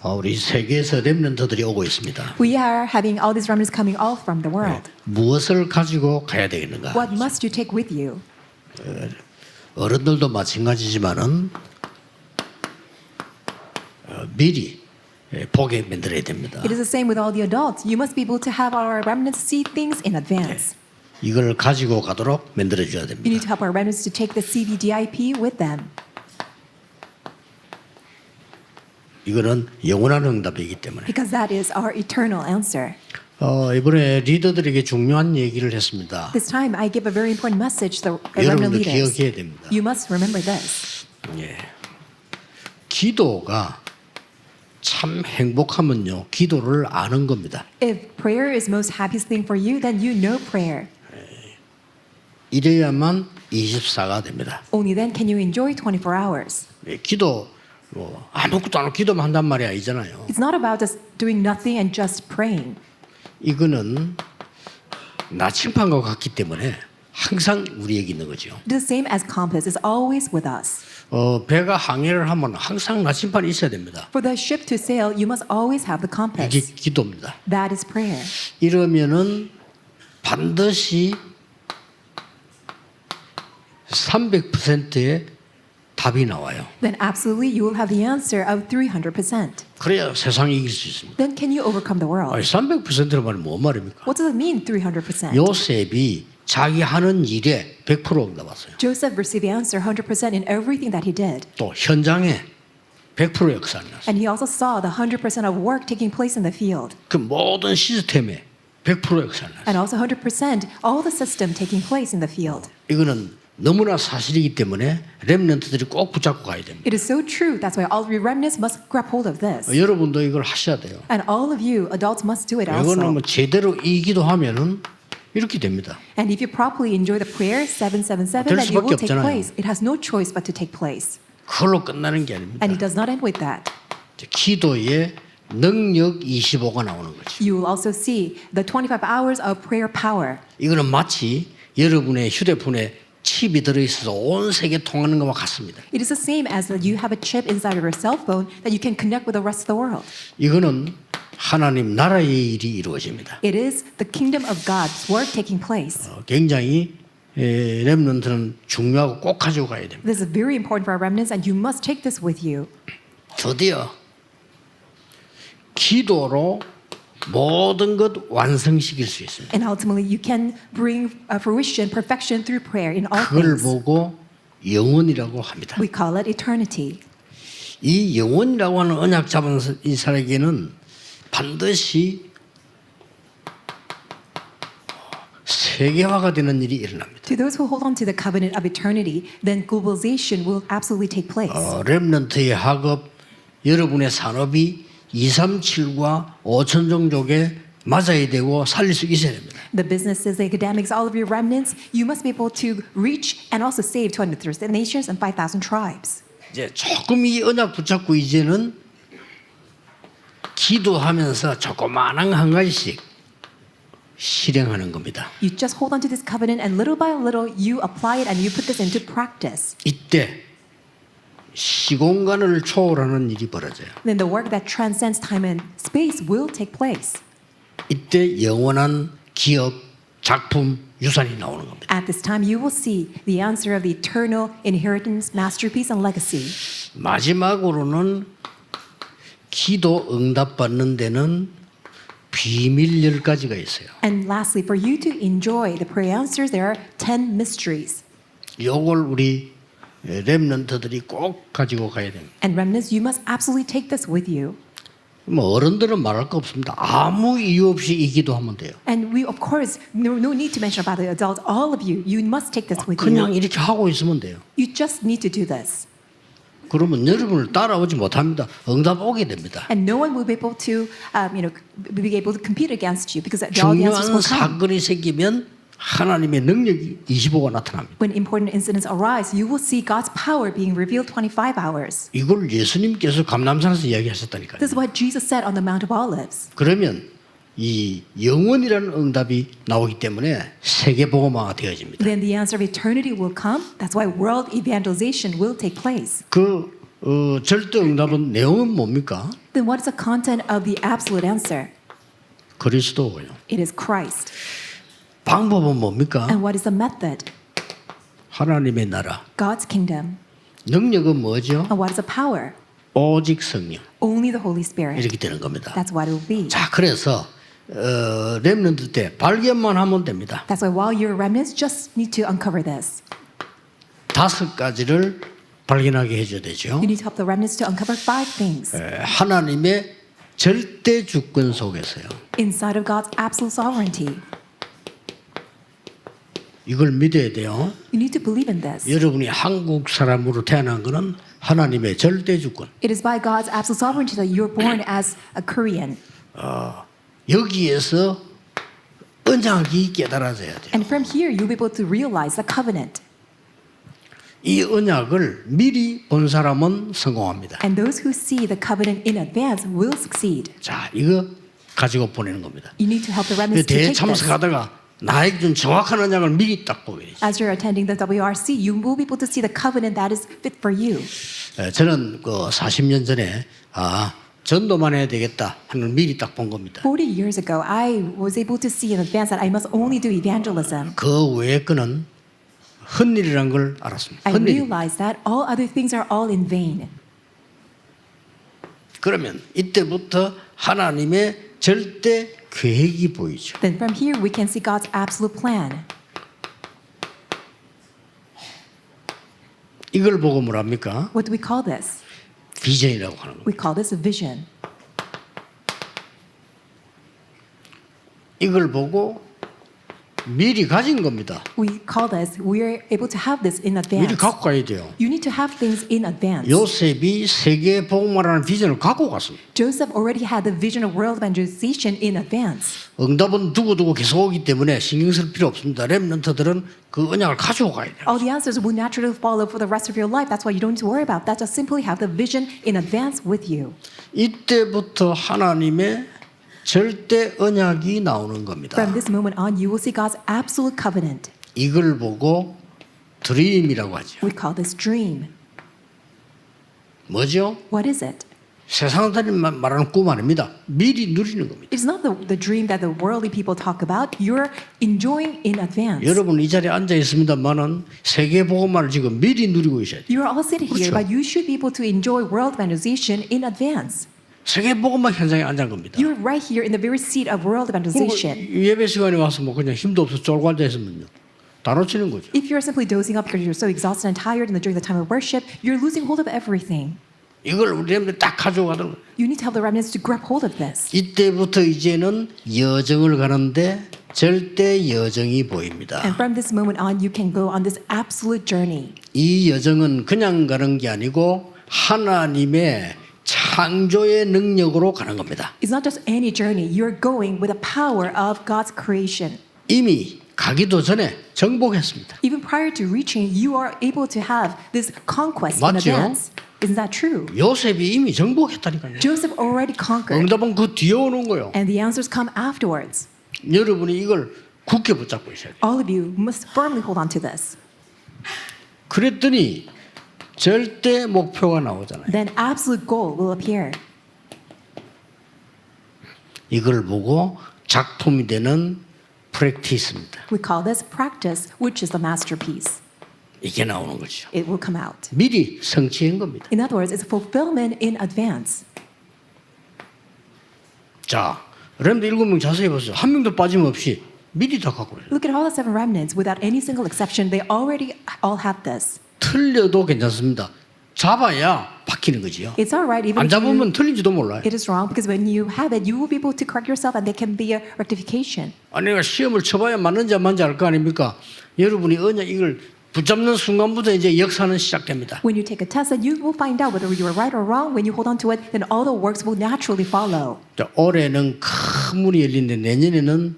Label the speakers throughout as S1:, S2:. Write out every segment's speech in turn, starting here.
S1: 어, 우리 세계에서 렘넌트들이 오고 있습니다.
S2: We are having all these remnants coming all from the world.
S1: 무엇을 가지고 가야 되겠는가?
S2: What must you take with you?
S1: 어른들도 마찬가지지만은 어, 미리 예, 보게 만들어야 됩니다.
S2: It is the same with all the adults. You must be able to have our remnants see things in advance.
S1: 이걸 가지고 가도록 만들어 줘야
S2: You
S1: 됩니다.
S2: need to help our remnants to take the CVDIP with them.
S1: 이거는 영원한 응답이기 때문에.
S2: Because that is our eternal answer.
S1: 어, 이번에 리더들에게 중요한 얘기를 했습니다.
S2: This time, I give a very important message to the remnant
S1: 여러분도
S2: leaders.
S1: 기억해야 됩니다.
S2: You must remember this.
S1: 예. 기도가 참 행복하면요. 기도를 아는 겁니다.
S2: If prayer is most happiest thing for you, then you know prayer.
S1: 이래야만 24가 됩니다.
S2: Only then can you enjoy 24 hours.
S1: 예, 기도 뭐 아무것도 안 하고 기도만 한단 말이 아니잖아요.
S2: It's not about just doing nothing and just praying.
S1: 이거는 나침반 과 같기 때문에 항상 우리에게 있는 거죠.
S2: The same as compass is always with us.
S1: 어, 배가 항해를 하면 항상 나침반이 있어야 됩니다.
S2: For the ship to sail, you must always have the
S1: 이게
S2: compass.
S1: 기도입니다.
S2: That is prayer.
S1: 이러면은 반드시 300%의 답이 나와요.
S2: Then absolutely you will have the answer of 300%.
S1: 그래야 세상이 이길 수 있습니다.
S2: Then can you overcome the world?
S1: 아니 300%는 말이 뭔 말입니까?
S2: What does it mean 300%?
S1: 요셉이 자기 하는 일에 100% 응답했어요.
S2: Joseph received the answer 100% in everything that he did.
S1: 또 현장에 100% 역사를 났어요.
S2: And he also saw the 100% of work taking place in the field.
S1: 그 모든 시스템에 100% 역사를 났어요.
S2: And also 100% all the system taking place in the field.
S1: 이거는 너무나 사실이기 때문에 렘넌트들이 꼭 붙잡고 가야 됩니다.
S2: It is so true. That's why all you remnants must grab hold of this.
S1: 여러분도 이걸 하셔야 돼요.
S2: And all of you adults must do it
S1: 이거는
S2: also.
S1: 뭐 제대로 이기도 하면은 이렇게 됩니다.
S2: And if you properly enjoy the prayer 777,
S1: 될
S2: then it will take
S1: 없잖아요.
S2: place. It has no choice but to take place.
S1: 그걸로 끝나는 게 아닙니다.
S2: And it does not end with that.
S1: 기도의 능력 25가 나오는 거죠.
S2: You will also see the 25 hours of prayer power.
S1: 이거는 마치 여러분의 휴대폰에 칩이 들어 있어서 온 세계 통하는 것과 같습니다.
S2: It is the same as that you have a chip inside of your cell phone that you can connect with the rest of the world.
S1: 이거는 하나님 나라의 일이 이루어집니다.
S2: It is the kingdom of God's work taking place.
S1: 어, 굉장히 에, 렘넌트는 중요하고 꼭 가지고 가야 됩니다.
S2: This is very important for our remnants, and you must take this with you.
S1: 드디어 기도로 모든 것 완성시킬 수 있습니다.
S2: And ultimately, you can bring uh, fruition, perfection through prayer in all
S1: 그걸
S2: things.
S1: 보고 영원이라고 합니다.
S2: We call it eternity.
S1: 이 영원이라고 하는 언약 잡은 이 사람에게는 반드시 세계화가 되는 일이 일어납니다.
S2: To those who hold on to the covenant of eternity, then globalization will absolutely take place.
S1: 어, 렘넌트의 학업, 여러분의 산업이 237과 5천 종족에 맞아야 되고 살릴 수 있어야 됩니다.
S2: The businesses, the academics, all of your remnants, you must be able to reach and also save 230 nations and 5,000 tribes.
S1: 이제 조금 이 언약 붙잡고 이제는 기도하면서 조그마한 한 가지씩 실행하는 겁니다.
S2: You just hold on to this covenant, and little by little, you apply it and you put this into practice.
S1: 이때 시공간을 초월하는 일이 벌어져요.
S2: Then the work that transcends time and space will take place.
S1: 이때 영원한 기업, 작품, 유산이 나오는 겁니다.
S2: At this time, you will see the answer of the eternal inheritance, masterpiece, and legacy.
S1: 마지막으로는 기도 응답 받는 데는 비밀 열 가지가 있어요.
S2: And lastly, for you to enjoy the prayer answers, there are 10 mysteries.
S1: 요걸 우리 렘넌트들이 꼭 가지고 가야 됩니다.
S2: And remnants, you must absolutely take this with you.
S1: 뭐 어른들은 말할 거 없습니다. 아무 이유 없이 이 기도하면 돼요.
S2: And we, of course, no, no need to mention about the adults. All of you, you must take this with
S1: 그냥
S2: you.
S1: 이렇게 하고 있으면 돼요.
S2: You just need to do this.
S1: 그러면 여러분을 따라오지 못합니다. 응답 오게 됩니다.
S2: And no one will be able to, um, you know, be able to compete against you because all the answers
S1: 중요한
S2: will come.
S1: 사건이 생기면 하나님의 능력이 25가 나타납니다.
S2: When important incidents arise, you will see God's power being revealed 25 hours.
S1: 이걸 예수님께서 감남산에서 이야기하셨다니까요.
S2: This is what Jesus said on the Mount of Olives.
S1: 그러면 이 영원이라는 응답이 나오기 때문에 세계 복음화가 되어집니다.
S2: Then the answer of eternity will come. That's why world evangelization will take place.
S1: 그 어, 절대 응답은 내용은 뭡니까?
S2: Then what is the content of the absolute answer?
S1: 그리스도고요.
S2: It is Christ.
S1: 방법은 뭡니까?
S2: And what is the method?
S1: 하나님의 나라.
S2: God's kingdom.
S1: 능력은 뭐죠?
S2: And what is the power?
S1: 오직 성령.
S2: Only the Holy Spirit.
S1: 이렇게 되는 겁니다.
S2: That's what it will be.
S1: 자, 그래서 어, 렘넌트 때 발견만 하면 됩니다.
S2: That's why while you're remnants, just need to uncover this.
S1: 다섯 가지를 발견하게 해줘야 되죠.
S2: You need to help the remnants to uncover five things
S1: 에, 하나님의 절대 주권 속에서요.
S2: inside of God's absolute sovereignty.
S1: 이걸 믿어야 돼요.
S2: You need to believe in this.
S1: 여러분이 한국 사람으로 태어난 것은 하나님의 절대 주권.
S2: It is by God's absolute sovereignty that you're born as a Korean.
S1: 여기에서 언약이 깨달아져야 돼요.
S2: And from here, you'll be able to realize the covenant.
S1: 이 언약을 미리 본 사람은 성공합니다.
S2: And those who see the covenant in advance will succeed.
S1: 자, 이거 가지고 보내는 겁니다.
S2: You need to help the
S1: 그
S2: remnants to take this.
S1: 참석하다가 나에게 준 정확한 언약을 미리 딱 되죠.
S2: As you're attending the WRC, you will be able to see the covenant that is fit for you.
S1: 에, 저는 그 40년 전에 아 전도만 해야 되겠다 하는 걸 미리 딱 본 겁니다.
S2: 40 years ago, I was able to see in advance that I must only do evangelism.
S1: 그 외의 거는 헛일이란 걸 알았습니다.
S2: I
S1: 헛일.
S2: realized that all other things are all in vain.
S1: 그러면 이때부터 하나님의 절대 계획이 보이죠.
S2: Then from here, we can see God's absolute plan.
S1: 이걸 보고 뭐랍니까?
S2: What do we call this?
S1: 비전이라고 하는 겁니다.
S2: We call this a vision.
S1: 이걸 보고 미리 가진 겁니다.
S2: We call this, we're able to have this in
S1: 미리
S2: advance.
S1: 갖고 가야 돼요.
S2: You need to have things in advance.
S1: 요셉이 세계 복음화라는 비전을 갖고 갔습니다.
S2: Joseph already had the vision of world evangelization in advance.
S1: 응답은 두고두고 계속 오기 때문에 신경 쓸 필요 없습니다. 렘넌트들은 그 언약을 가지고 가야 돼요.
S2: All the answers will naturally follow for the rest of your life. That's why you don't need to worry about that. Just simply have the vision in advance with you.
S1: 이때부터 하나님의 절대 언약이 나오는 겁니다.
S2: From this moment on, you will see God's absolute covenant.
S1: 이걸 보고 드림이라고 하죠.
S2: We call this dream.
S1: 뭐죠?
S2: What is it?
S1: 세상 사람이 말하는 꿈 아닙니다. 미리 누리는 겁니다.
S2: It's not the, the dream that the worldly people talk about. You're enjoying in advance.
S1: 여러분 이 자리에 앉아 있습니다만은 세계 복음화를 지금 미리 누리고 있어야 돼요.
S2: You're all sitting here,
S1: 그렇죠.
S2: but you should be able to enjoy world evangelization in advance.
S1: 세계 복음화 현장에 앉은 겁니다.
S2: You're right here in the very seat of world evangelization.
S1: 예배 시간에 와서 뭐 그냥 힘도 없어 쫄고 앉아 있으면요. 다 놓치는 거죠.
S2: If you're simply dozing up because you're so exhausted and tired the, during the time of worship, you're losing hold of everything.
S1: 이걸 우리 렘들 딱 가져가는 거예요.
S2: You need to help the remnants to grab hold of this.
S1: 이때부터 이제는 여정을 가는데 절대 여정이 보입니다.
S2: And from this moment on, you can go on this absolute journey.
S1: 이 여정은 그냥 가는 게 아니고 하나님의 창조의 능력으로 가는 겁니다.
S2: It's not just any journey. You're going with the power of God's creation.
S1: 이미 가기도 전에 정복했습니다.
S2: Even prior to reaching, you are able to have this conquest in
S1: 맞죠?
S2: advance. Isn't that true?
S1: 요셉이 이미 정복했다니까요.
S2: Joseph already conquered,
S1: 응답은 그 뒤에 오는 거예요.
S2: and the answers come afterwards.
S1: 여러분이 이걸 굳게 붙잡고 있어야 돼요.
S2: All of you must firmly hold on to this.
S1: 그랬더니 절대 목표가 나오잖아요.
S2: Then absolute goal will appear.
S1: 이걸 보고 작품이 되는 프랙티스입니다.
S2: We call this practice, which is the masterpiece.
S1: 이게 나오는 거죠.
S2: It will come out.
S1: 미리 성취한 겁니다.
S2: In other words, it's fulfillment in advance.
S1: 자, 여러분들 일곱 명 자세히 보세요. 한 명도 빠짐없이 미리 다 갖고 있어요.
S2: Look at all the seven remnants. Without any single exception, they already all have this.
S1: 틀려도 괜찮습니다. 잡아야 바뀌는 거지요.
S2: It's all right even
S1: 안
S2: if you,
S1: 잡으면 틀린지도 몰라요.
S2: it is wrong because when you have it, you will be able to correct yourself and there can be a rectification.
S1: 아니 내가 시험을 쳐봐야 맞는지 안 맞는지 알 거 아닙니까? 여러분이 언약 이걸 붙잡는 순간부터 이제 역사는 시작됩니다.
S2: When you take a test, then you will find out whether you are right or wrong. When you hold on to it, then all the works will naturally follow.
S1: 자, 올해는 큰 문이 열리는데 내년에는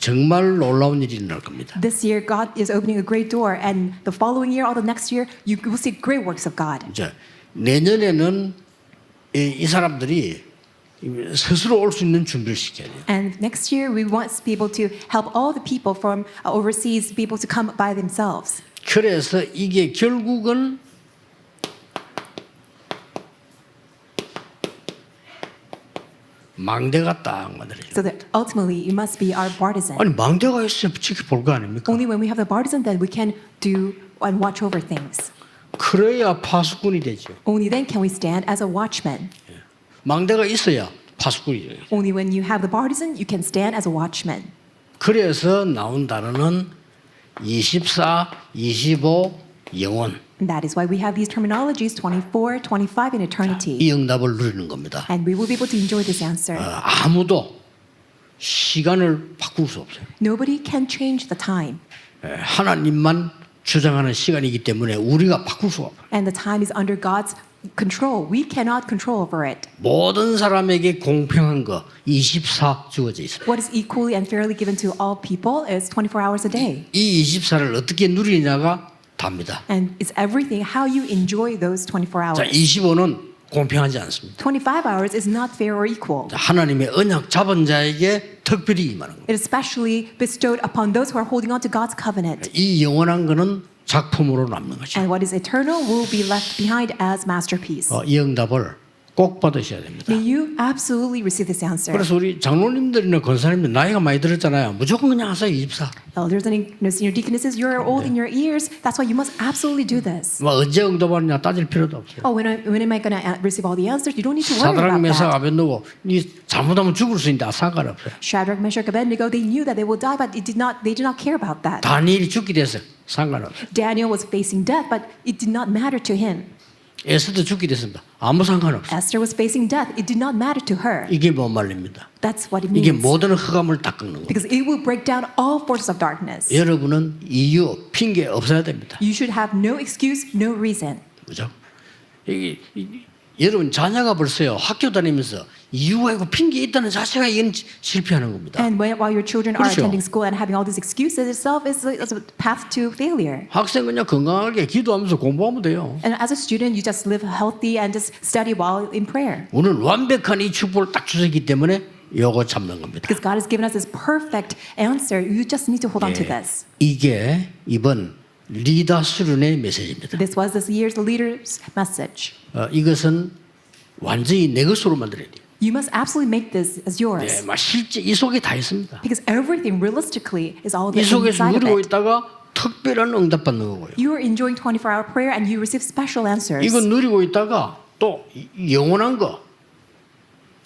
S1: 정말 놀라운 일이 일어날 겁니다.
S2: This year, God is opening a great door, and the following year, or the next year, you will see great works of God.
S1: 이제 내년에는 이, 이 사람들이 스스로 올 수 있는 준비를 시켜야 돼요.
S2: And next year, we want to be able to help all the people from uh, overseas be able to come by themselves.
S1: 그래서 이게 결국은 망대가 딱 만들어져.
S2: So that ultimately, you must be our partisan.
S1: 아니 망대가 있어야 지켜볼 거 아닙니까?
S2: Only when we have the partisan, then we can do and watch over things.
S1: 그래야 파수꾼이 되죠.
S2: Only then can we stand as a watchman.
S1: 망대가 있어야 파수꾼이 되죠.
S2: Only when you have the partisan, you can stand as a watchman.
S1: 그래서 나온 단어는 24, 25, 영원.
S2: And that is why we have these terminologies 24, 25, and eternity.
S1: 이 응답을 누리는 겁니다.
S2: And we will be able to enjoy this answer.
S1: 어, 아무도 시간을 바꿀 수 없어요.
S2: Nobody can change the time.
S1: 에, 하나님만 주장하는 시간이기 때문에 우리가 바꿀 수가 없어요.
S2: And the time is under God's control. We cannot control over it.
S1: 모든 사람에게 공평한 거 24 주어져 있어요.
S2: What is equally and fairly given to all people is 24 hours a day.
S1: 이 24를 어떻게 누리냐가 답니다.
S2: And it's everything how you enjoy those 24
S1: 자,
S2: hours.
S1: 25는 공평하지 않습니다.
S2: 25 hours is not fair or equal.
S1: 자, 하나님의 언약 잡은 자에게 특별히 임하는 겁니다.
S2: It is especially bestowed upon those who are holding on to God's covenant.
S1: 이 영원한 거는 작품으로 남는 것이죠.
S2: And what is eternal will be left behind as masterpiece.
S1: 어, 이 응답을 꼭 받으셔야 됩니다.
S2: May you absolutely receive this answer.
S1: 그래서 우리 장로님들이나 권사님들 나이가 많이 들었잖아요. 무조건 그냥 하세요. 24.
S2: Elders and senior deaconesses, you're old in your ears. That's why you must absolutely do this.
S1: 뭐 언제 응답하느냐 따질 필요도 없어요.
S2: Oh, when, I, when am I going to receive all the answers? You don't need to worry
S1: 사드락
S2: about
S1: 메사
S2: that.
S1: 아벤노고 이 잘못하면 죽을 수 있는데 아, 상관없어요.
S2: Shadrach, Meshach, Abednego, they knew that they will die, but it did not, they did not care about that.
S1: 다니엘이 죽게 됐어요. 상관없어요.
S2: Daniel was facing death, but it did not matter to him.
S1: 에스도 죽게 됐습니다. 아무 상관없어요.
S2: Esther was facing death. It did not matter to her.
S1: 이게 뭔 말입니다.
S2: That's what it
S1: 이게
S2: means.
S1: 모든 흑암을 딱 꺾는 거예요.
S2: Because it will break down all forces of darkness.
S1: 여러분은 이유, 핑계 없어야 됩니다.
S2: You should have no excuse, no reason.
S1: 그죠? 이게 이- 여러분 자녀가 벌써요 학교 다니면서 이유가 있고 핑계 있다는 자체가 이건 지- 실패하는 겁니다.
S2: And when, while your children are
S1: 그렇죠.
S2: attending school and having all these excuses itself is a, is a path to failure.
S1: 학생 그냥 건강하게 기도하면서 공부하면 돼요.
S2: And as a student, you just live healthy and just study while in prayer.
S1: 오늘 완벽한 이 축복을 딱 주셨기 때문에 요거 잡는 겁니다.
S2: Because God has given us this perfect answer. You just need to hold on to
S1: 예,
S2: this.
S1: 이게 이번 리더 수련의 메시지입니다.
S2: This was this year's leader's message.
S1: 어, 이것은 완전히 내 것으로 만들어야 돼요.
S2: You must absolutely make this as yours.
S1: 네, 막 실제 이 속에 다 있습니다.
S2: Because everything realistically is all
S1: 이
S2: the
S1: 속에서
S2: inside of
S1: 누리고
S2: it.
S1: 있다가 특별한 응답 받는 거고요.
S2: You are enjoying 24-hour prayer and you receive special answers.
S1: 이거 누리고 있다가 또 이- 영원한 거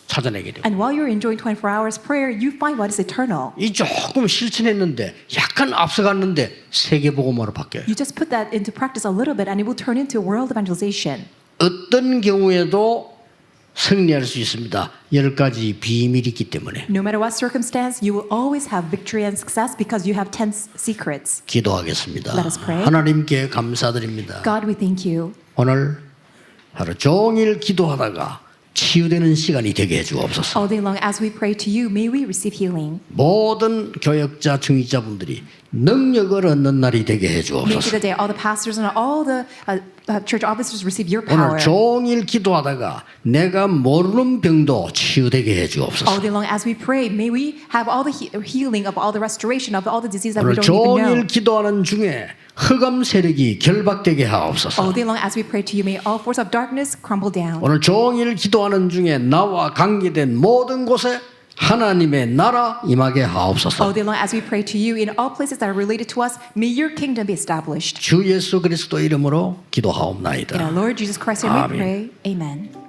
S1: 찾아내게 돼요.
S2: And while you're enjoying 24 hours prayer, you find what is eternal.
S1: 이 조금 실천했는데 약간 앞서갔는데 세계복음화로 바뀌어요.
S2: You just put that into practice a little bit and it will turn into world evangelization.
S1: 어떤 경우에도 승리할 수 있습니다. 열 가지 비밀이 있기 때문에
S2: No matter what circumstance, you will always have victory and success because you have 10 secrets.
S1: 기도하겠습니다.
S2: Let us pray.
S1: 하나님께 감사드립니다.
S2: God, we thank you.
S1: 오늘 하루 종일 기도하다가 치유되는 시간이 되게 해주옵소서.
S2: All day long, as we pray to you, may we receive healing.
S1: 모든 교역자, 중위자분들이 능력을 얻는 날이 되게
S2: May
S1: 해주옵소서.
S2: the day all the pastors and all the uh, uh, church officers receive your
S1: 오늘
S2: power.
S1: 종일 기도하다가 내가 모르는 병도 치유되게
S2: All
S1: 해주옵소서.
S2: day long, as we pray, may we have all the he- healing of all the restoration of all the disease that we
S1: 오늘
S2: don't even
S1: 종일
S2: know.
S1: 기도하는 중에 흑암 세력이 결박되게 하옵소서.
S2: All day long, as we pray to you, may all force of darkness crumble down.
S1: 오늘 종일 기도하는 중에 나와 관계된 모든 곳에 하나님의 나라 임하게
S2: All
S1: 하옵소서.
S2: day long, as we pray to you, in all places that are related to us, may your kingdom be established.
S1: 주 예수 그리스도 이름으로
S2: In our
S1: 기도하옵나이다.
S2: Lord Jesus Christ's name we
S1: Amen.
S2: pray. Amen.